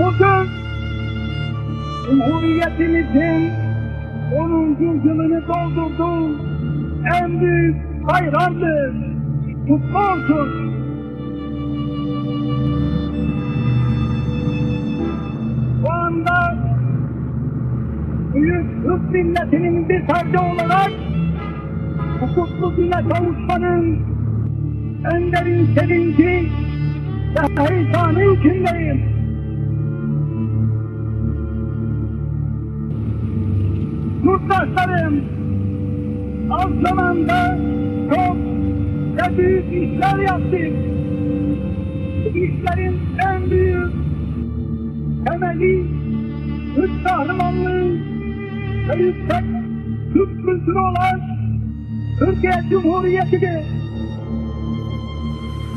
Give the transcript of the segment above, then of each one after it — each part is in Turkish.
Bugün Cumhuriyetimizin 10. yılını doldurduğu en büyük bayramdır. Kutlu olsun. Bu anda büyük Türk milletinin bir parça olarak bu kutlu güne kavuşmanın en derin sevinci ve heyecanı içindeyim. Yurttaşlarım, az zamanda çok ve büyük işler yaptık. İşlerin en büyük temeli Türk kahramanlığı ve yüksek Türk kültürü olan Türkiye Cumhuriyeti'dir.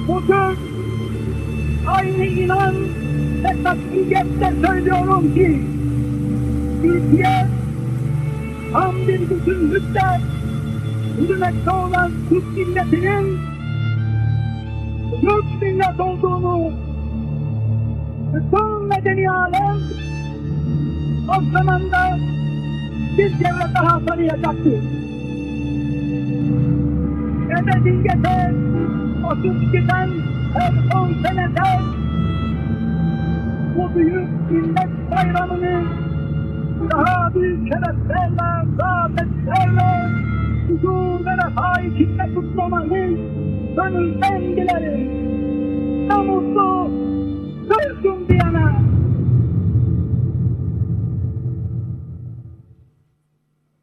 Bugün aynı inan ve tatbiyetle söylüyorum ki Türkiye bir bütünlükle yürümekte olan Türk milletinin Türk millet olduğunu bütün medeni alem o zamanda bir kere daha tanıyacaktır. Ebediyete 32'den her 10 senede bu büyük millet bayramını daha büyük şereflerle, zafetlerle, huzur ve refah içinde kutlamayı gönülden dilerim.